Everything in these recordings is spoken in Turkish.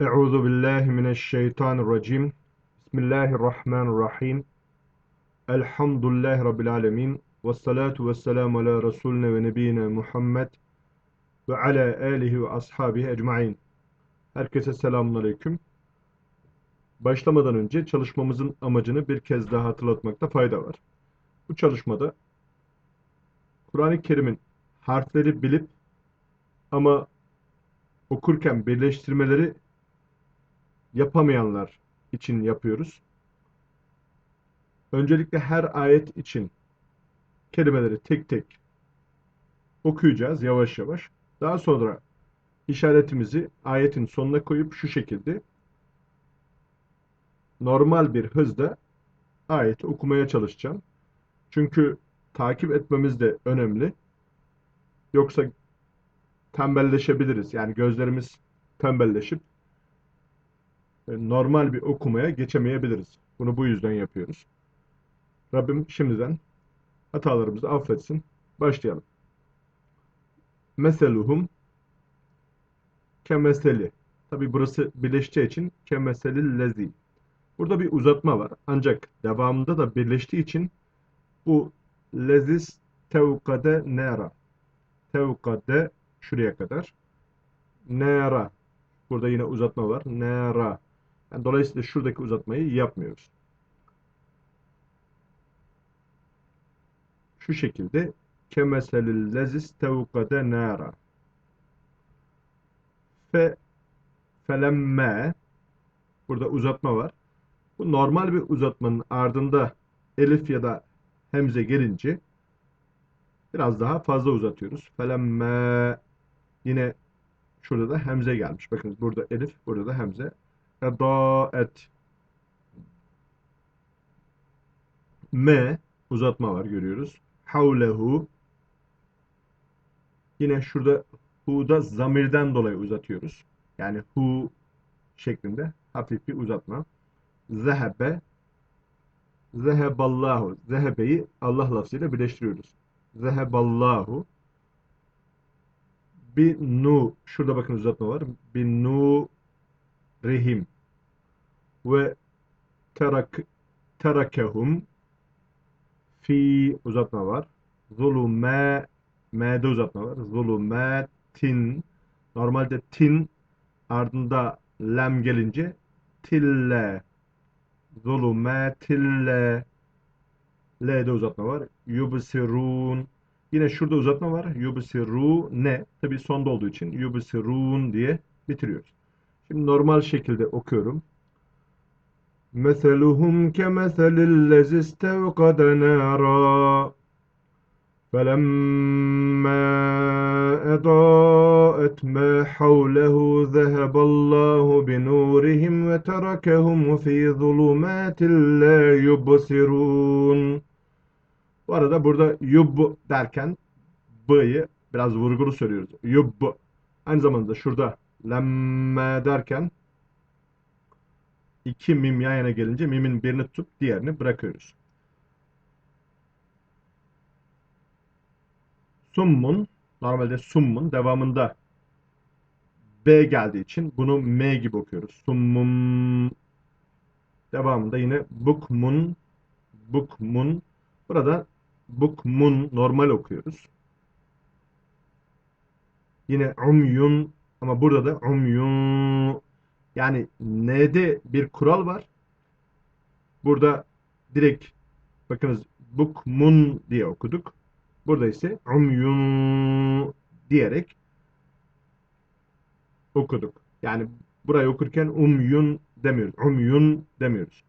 Euzu billahi mineşşeytanirracim. Bismillahirrahmanirrahim. Elhamdülillahi rabbil alamin. Ves salatu vesselamu ala resulina ve nebiyina Muhammed ve ala alihi ve ashabihi ecmaîn. Herkese selamünaleyküm. Başlamadan önce çalışmamızın amacını bir kez daha hatırlatmakta fayda var. Bu çalışmada Kur'an-ı Kerim'in harfleri bilip ama okurken birleştirmeleri yapamayanlar için yapıyoruz. Öncelikle her ayet için kelimeleri tek tek okuyacağız yavaş yavaş. Daha sonra işaretimizi ayetin sonuna koyup şu şekilde normal bir hızda ayeti okumaya çalışacağım. Çünkü takip etmemiz de önemli. Yoksa tembelleşebiliriz. Yani gözlerimiz tembelleşip normal bir okumaya geçemeyebiliriz. Bunu bu yüzden yapıyoruz. Rabbim şimdiden hatalarımızı affetsin. Başlayalım. Meseluhum kemeseli. Tabi burası birleşeceği için kemeseli lezi. Burada bir uzatma var. Ancak devamında da birleştiği için bu lezis tevkade nera. Tevkade şuraya kadar. Nera. Burada yine uzatma var. Nera. Yani dolayısıyla şuradaki uzatmayı yapmıyoruz. Şu şekilde kemeselil lezis tevkade nara. Fe felemme burada uzatma var. Bu normal bir uzatmanın ardında elif ya da hemze gelince biraz daha fazla uzatıyoruz. Felemme yine şurada da hemze gelmiş. Bakın burada elif, burada da hemze. Edaet. M uzatma var görüyoruz. Havlehu. Yine şurada hu'da zamirden dolayı uzatıyoruz. Yani hu şeklinde hafif bir uzatma. Zehebe Zeheballahu. Zehebeyi Allah lafzıyla birleştiriyoruz. Zeheballahu. Bin nu. Şurada bakın uzatma var. Bin nu rihim ve terak terakehum fi uzatma var. Zulume m'de uzatma var. Zulumetin normalde tin ardında lem gelince tille zulumetille L'de uzatma var. Yubsirun Yine şurada uzatma var. Yubsiru ne? Tabi sonda olduğu için yubsirun diye bitiriyoruz. Şimdi normal şekilde okuyorum. مثلهم كمثل الذي استوقد نارا فلما أضاءت ما حوله ذهب الله بنورهم وتركهم في ظلمات لا يبصرون Bu arada burada yub derken b'yi biraz vurgulu söylüyoruz. Yub. Aynı zamanda şurada lemme derken iki mim yan yana gelince mimin birini tutup diğerini bırakıyoruz. Summun normalde summun devamında B geldiği için bunu M gibi okuyoruz. Summum devamında yine bukmun bukmun burada bukmun normal okuyoruz. Yine umyun ama burada da umyun yani N'de bir kural var. Burada direkt bakınız bukmun diye okuduk. Burada ise umyun diyerek okuduk. Yani burayı okurken umyun demiyoruz. Umyun demiyoruz.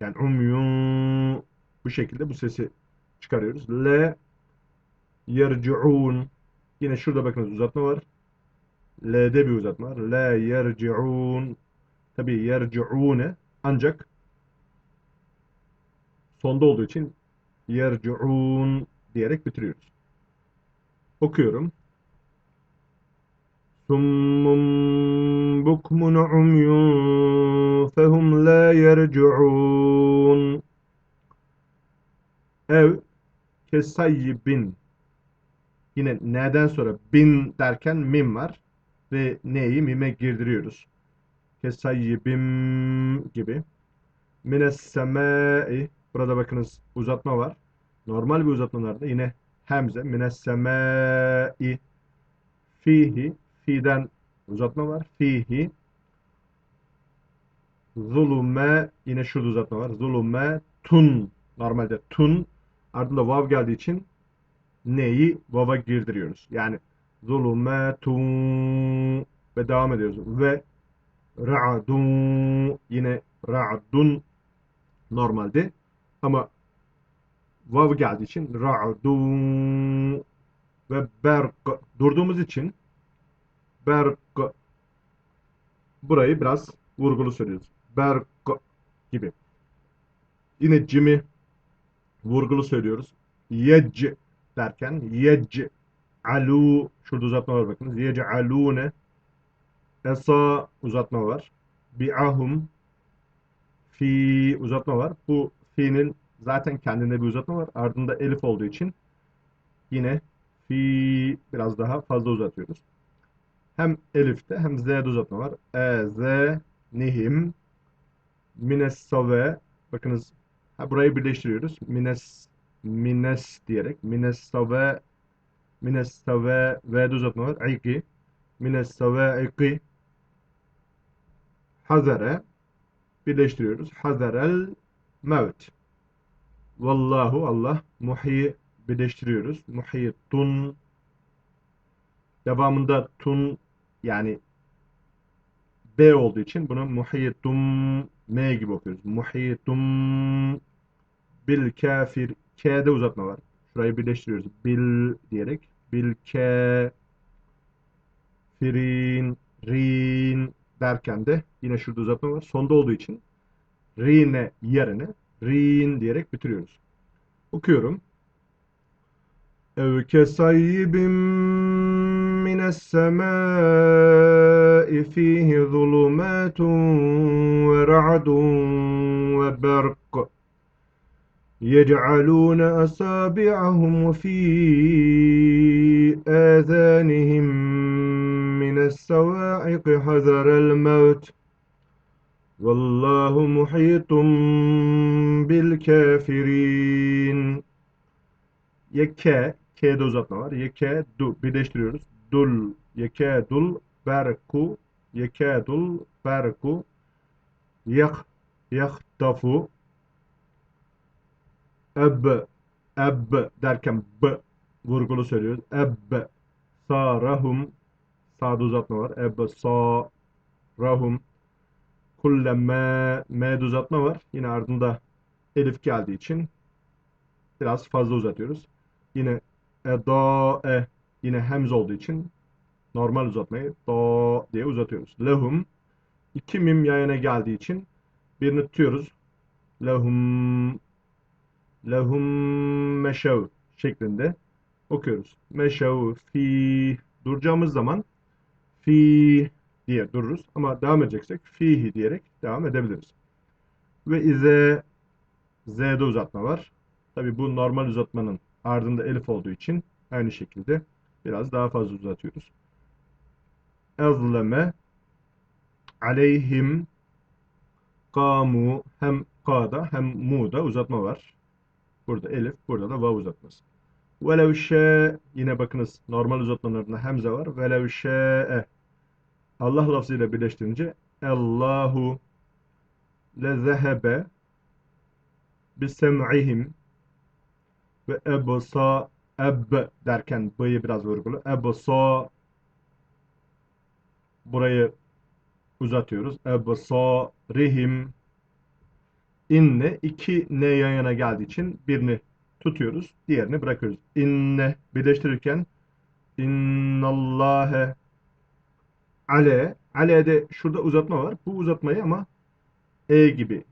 Yani umyun bu şekilde bu sesi çıkarıyoruz. Le yerciun yine şurada bakınız uzatma var. L'de bir uzatma var. La yerci'un. Tabi yerci'une ancak sonda olduğu için yerci'un diyerek bitiriyoruz. Okuyorum. Summun bukmun umyun fehum la yerci'un. Ev kesayyibin. Yine neden sonra bin derken mim var ve neyi mime girdiriyoruz. kesayyibim gibi. Mines semai burada bakınız uzatma var. Normal bir uzatmalarda yine hemze mines semai fihi fi'den uzatma var. Fihi Zulume yine şurada uzatma var. Zulume tun. Normalde tun ardında vav geldiği için neyi vava girdiriyoruz. Yani zulume tun ve devam ediyoruz. Ve ra'dun yine ra'dun normalde ama vav geldiği için ra'dun ve berk durduğumuz için berk burayı biraz vurgulu söylüyoruz. Berk gibi. Yine cimi vurgulu söylüyoruz. Yec derken yec alu şurada uzatma var bakınız. Yec alune esa uzatma var. Bi'ahum fi uzatma var. Bu fi'nin zaten kendinde bir uzatma var. Ardında elif olduğu için yine fi biraz daha fazla uzatıyoruz. Hem elifte hem z'de uzatma var. E, z, nihim, mines save. Bakınız ha, burayı birleştiriyoruz. Mines, mines diyerek. Mines save, mines save, v'de uzatma var. İki, mines save, iki. Hazare birleştiriyoruz. Hazarel mevt. Vallahu Allah muhi birleştiriyoruz. Muhitun devamında tun yani B olduğu için bunu muhitum M gibi okuyoruz. Muhitum bil kafir K'de uzatma var. Şurayı birleştiriyoruz. Bil diyerek. Bil kafirin rin derken de yine şurada uzatma var. Sonda olduğu için rine yerine rin diyerek bitiriyoruz. Okuyorum. Ev kesayibim mines semai fihi zulumatun ve ra'dun ve berk يجعلون أصابعهم في آذانهم من الصواعق حذر الموت. والله محيط بالكافرين. يكا كيد uzatma var. يكا دو. Birleştiriyoruz. دول يكا دول برقو يكا دول برقو يخ يخطفو يخ eb, eb derken b vurgulu söylüyoruz. Eb, sarahum, sağda uzatma var. Eb, sarahum, kullemme, m'de uzatma var. Yine ardında elif geldiği için biraz fazla uzatıyoruz. Yine eda e yine hemz olduğu için normal uzatmayı da diye uzatıyoruz. Lehum iki mim yayına geldiği için birini tutuyoruz. Lehum lehum meşev şeklinde okuyoruz. Meşev fi duracağımız zaman fi diye dururuz ama devam edeceksek fihi diyerek devam edebiliriz. Ve ize z'de uzatma var. Tabi bu normal uzatmanın ardında elif olduğu için aynı şekilde biraz daha fazla uzatıyoruz. Ezleme aleyhim kamu hem ka'da hem mu'da uzatma var. Burada elif, burada da vav uzatması. Velev yine bakınız normal uzatmalarında hemze var. Velev şe'e Allah lafzıyla birleştirince Allahu lezehebe bisem'ihim ve ebsa eb derken b'yi biraz vurgulu. Ebsa burayı uzatıyoruz. Ebsa rihim inne iki ne yan yana geldiği için birini tutuyoruz. Diğerini bırakıyoruz. İnne birleştirirken innallâhe ale ale'de şurada uzatma var. Bu uzatmayı ama e gibi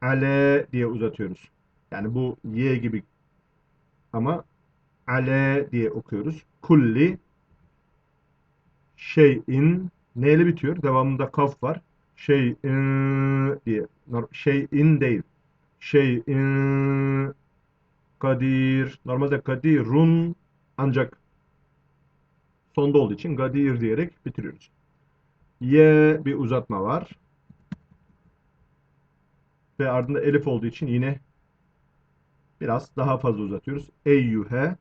ale diye uzatıyoruz. Yani bu y gibi ama ale diye okuyoruz. Kulli şeyin neyle bitiyor? Devamında kaf var. Şeyin diye. Şeyin değil. Şeyin kadir. Normalde kadirun ancak sonda olduğu için gadir diyerek bitiriyoruz. Ye bir uzatma var. ve ardında elif olduğu için yine biraz daha fazla uzatıyoruz. Eyyühe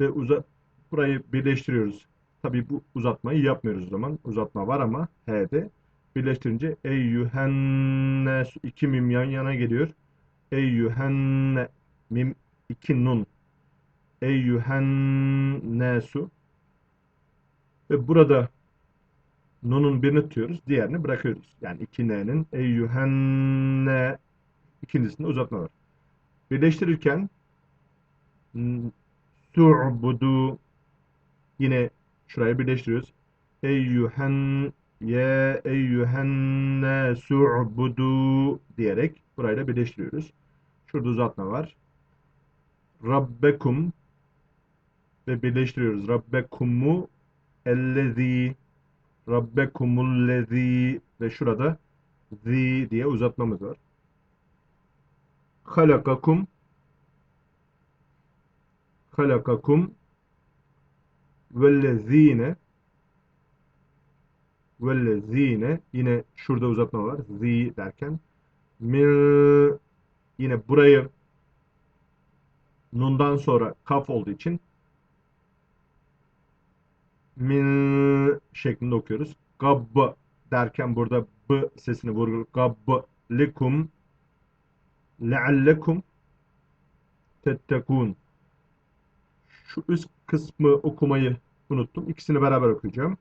ve uza burayı birleştiriyoruz. Tabii bu uzatmayı yapmıyoruz o zaman. Uzatma var ama H'de. Birleştirince eyyühenne iki mim yan yana geliyor. Eyyühenne mim iki nun. Eyyühennesu ve burada nunun birini tutuyoruz, diğerini bırakıyoruz. Yani iki n'nin eyyühenne ikincisinde uzatma var. Birleştirirken su'budu yine şurayı birleştiriyoruz. Eyyühen ye eyyühenne su'budu diyerek burayla birleştiriyoruz. Şurada uzatma var. Rabbekum ve birleştiriyoruz. Rabbekumu ellezî Rabbekumullezî ve şurada zi diye uzatmamız var. Halakakum halakakum vellezîne vellezîne yine şurada uzatma var. Zi derken min yine burayı nundan sonra kaf olduğu için min şeklinde okuyoruz. Gabb derken burada b sesini vurgul. Gabb likum leallekum tettekun. Şu üst kısmı okumayı unuttum. İkisini beraber okuyacağım.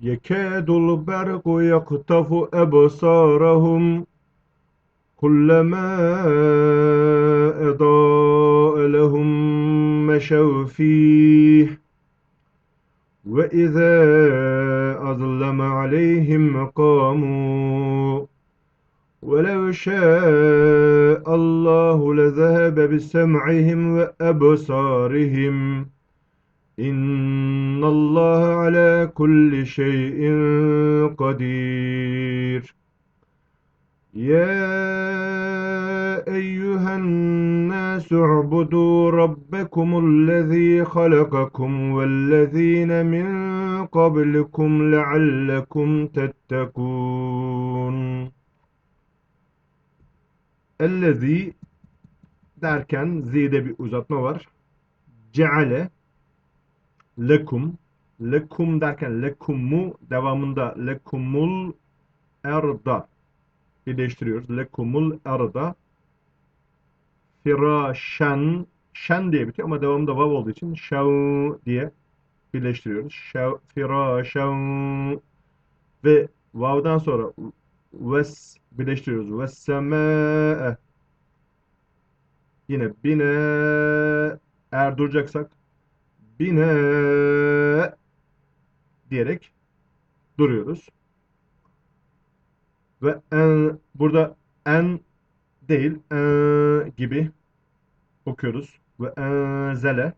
Yekâdul bergu yaktafu ebsârahum كلما أضاء لهم مشوا فيه. وإذا أظلم عليهم قاموا ولو شاء الله لذهب بسمعهم وأبصارهم. İnna Allah ala kulli şeyin kadir. Ya eyyühen nasu ubudu rabbekumul lezî halakakum vellezîne min kablikum leallekum tettekûn. Ellezî derken z'de bir uzatma var. Ceale lekum lekum derken lekumu devamında lekumul erda birleştiriyoruz. Lekumul arda firâşen şen diye bitiyor ama devamında vav olduğu için şev diye birleştiriyoruz. Şev, firâşen ve vav'dan sonra ves birleştiriyoruz. Vessemâe yine bine eğer duracaksak bine diyerek duruyoruz. Ve en, burada en değil en gibi okuyoruz. Ve enzele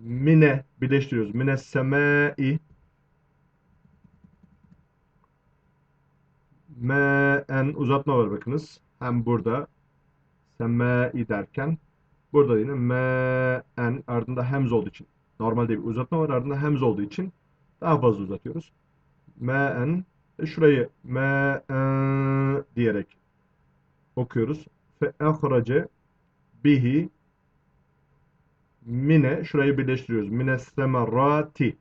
mine birleştiriyoruz. Mine semai en uzatma var bakınız. Hem burada semai derken burada yine en ardında hemz olduğu için normalde bir uzatma var ardında hemz olduğu için daha fazla uzatıyoruz. en e, şurayı me diyerek okuyoruz. Fe ehrace bihi mine şurayı birleştiriyoruz. Mine semerati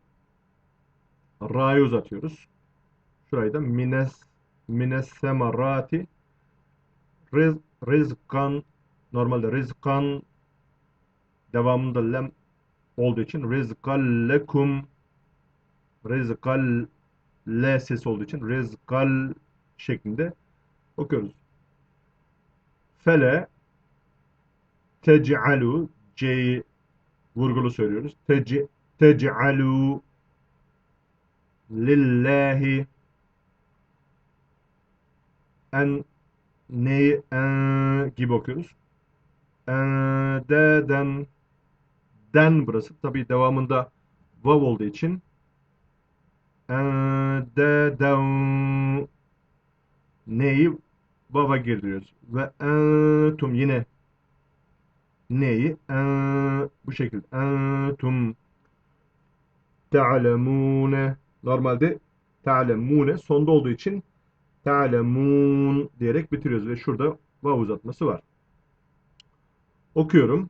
ra'yı uzatıyoruz. Şurayı da mines mines semerati riz, rizkan normalde rizkan devamında lem olduğu için rizkal lekum rizkal L sesi olduğu için rezgal şeklinde okuyoruz. Fele tec'alu C'yi vurgulu söylüyoruz. Tec tec'alu lillahi en neyi en gibi okuyoruz. En deden den burası. Tabi devamında vav olduğu için Dedev neyi vava giriyoruz. Ve entum yine neyi en, bu şekilde entum te'alemune normalde te'alemune sonda olduğu için ta'lemun diyerek bitiriyoruz ve şurada vav uzatması var. Okuyorum.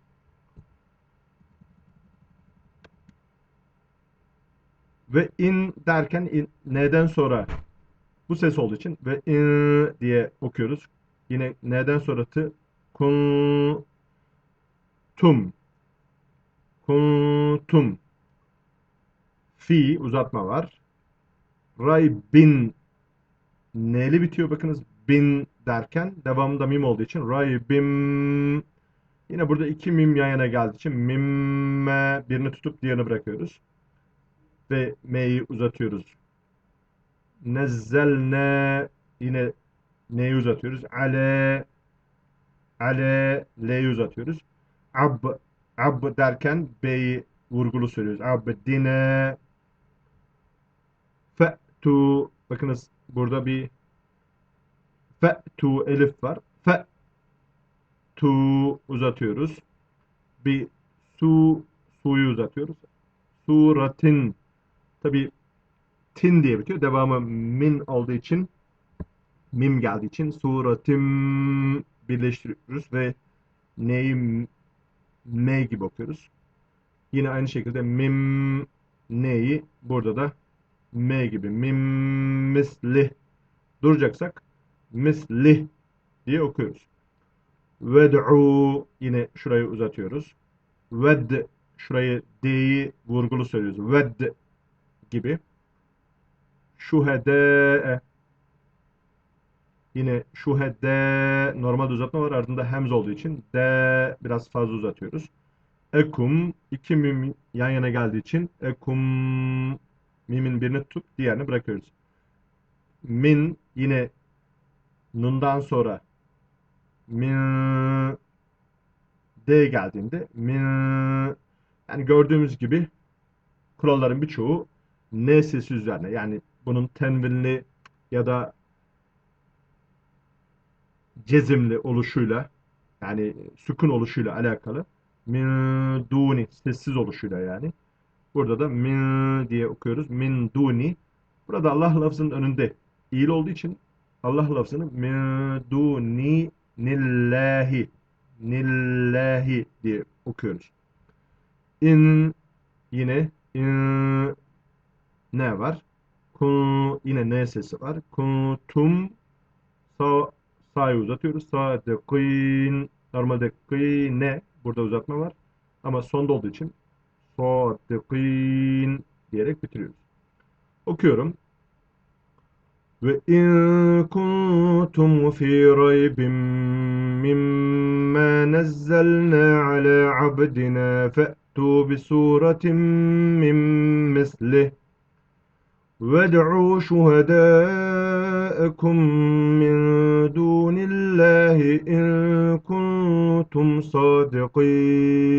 Ve in derken in, neden sonra bu ses olduğu için ve in diye okuyoruz. Yine neden sonrası kun tum kuntum. Fi uzatma var. Ray bin. Neli bitiyor bakınız. Bin derken devamında mim olduğu için ray bim. Yine burada iki mim yan yana geldiği için mimme birini tutup diğerini bırakıyoruz ve m'yi uzatıyoruz. Nezzelne yine neyi uzatıyoruz? Ale ale l'yi uzatıyoruz. Ab ab derken b'yi vurgulu söylüyoruz. Abdine fe'tu bakınız burada bir fe'tu elif var. Fe'tu uzatıyoruz. Bir su suyu uzatıyoruz. Suratin Tabi tin diye bitiyor. Devamı min olduğu için mim geldiği için suratim birleştiriyoruz ve neyi me gibi okuyoruz. Yine aynı şekilde mim neyi burada da me gibi mim misli duracaksak misli diye okuyoruz. Ved'u yine şurayı uzatıyoruz. Ved şurayı D'yi vurgulu söylüyoruz. Ved gibi. Şuhede yine şuhede normal uzatma var ardında hemz olduğu için de biraz fazla uzatıyoruz. Ekum iki mim yan yana geldiği için ekum mimin birini tutup diğerini bırakıyoruz. Min yine nundan sonra min d geldiğinde min yani gördüğümüz gibi kuralların birçoğu N sesi üzerine. Yani bunun tenvinli ya da cezimli oluşuyla yani sükun oluşuyla alakalı. Min duni sessiz oluşuyla yani. Burada da min diye okuyoruz. Min duni. Burada Allah lafzının önünde iyil olduğu için Allah lafzını min duni nillahi nillahi diye okuyoruz. In yine in ne var? Kun, yine ne sesi var. Kuntum sa, sa'yı uzatıyoruz. Sadıkîn normalde ne burada uzatma var. Ama sonda olduğu için sadıkîn diyerek bitiriyoruz. Okuyorum. Ve in kuntum fi raybin mimma nazzalna ala abdina fe'tu bi suratin min mislih وادعوا شهداءكم من دون الله إن كنتم صادقين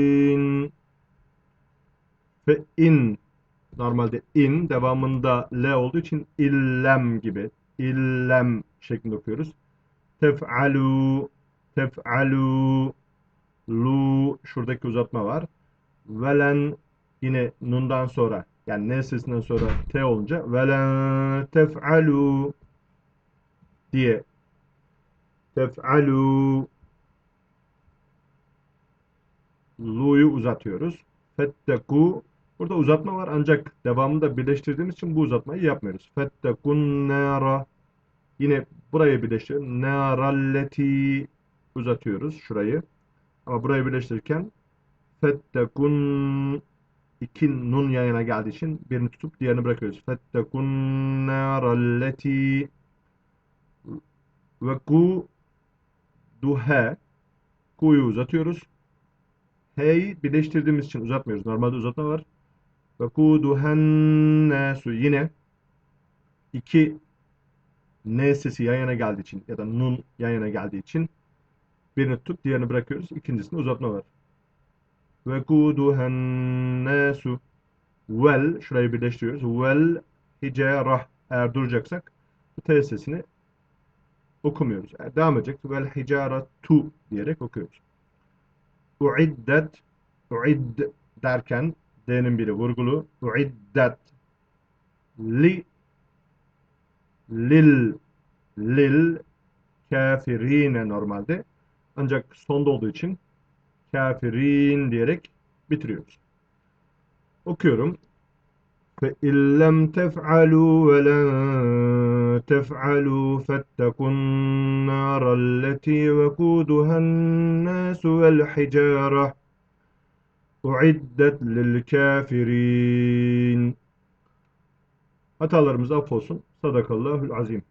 Ve in normalde in devamında l olduğu için illem gibi illem şeklinde okuyoruz. Tef'alu tef'alu lu şuradaki uzatma var. Velen yine nundan sonra yani N sesinden sonra T olunca velen tef'alu diye tef'alu lu'yu uzatıyoruz. Fetteku burada uzatma var ancak devamında birleştirdiğimiz için bu uzatmayı yapmıyoruz. Fettekun nara yine burayı birleştiriyoruz. Naralleti uzatıyoruz şurayı. Ama burayı birleştirirken fettekun iki nun yan yana geldiği için birini tutup diğerini bırakıyoruz. Fettekun naralleti ve ku duhe ku'yu uzatıyoruz. Hey birleştirdiğimiz için uzatmıyoruz. Normalde uzatma var. Ve ku duhen su yine iki N sesi yan yana geldiği için ya da nun yan yana geldiği için birini tutup diğerini bırakıyoruz. İkincisinde uzatma var. Ve kuduhen nasu vel şurayı birleştiriyoruz. Vel hicarah eğer duracaksak T sesini okumuyoruz. Eğer devam edecek vel hicaratu diyerek okuyoruz. Uiddet uid derken D'nin biri vurgulu. Uiddet li lil lil kafirine normalde. Ancak sonda olduğu için kafirin diyerek bitiriyoruz. Okuyorum. فَاِنْ لَمْ تَفْعَلُوا وَلَنْ تَفْعَلُوا فَاتَّقُوا النَّارَ الَّتِي وَقُودُهَا النَّاسُ وَالْحِجَارَةُ اُعِدَّتْ لِلْكَافِرِينَ Hatalarımız affolsun. Sadakallahül azim.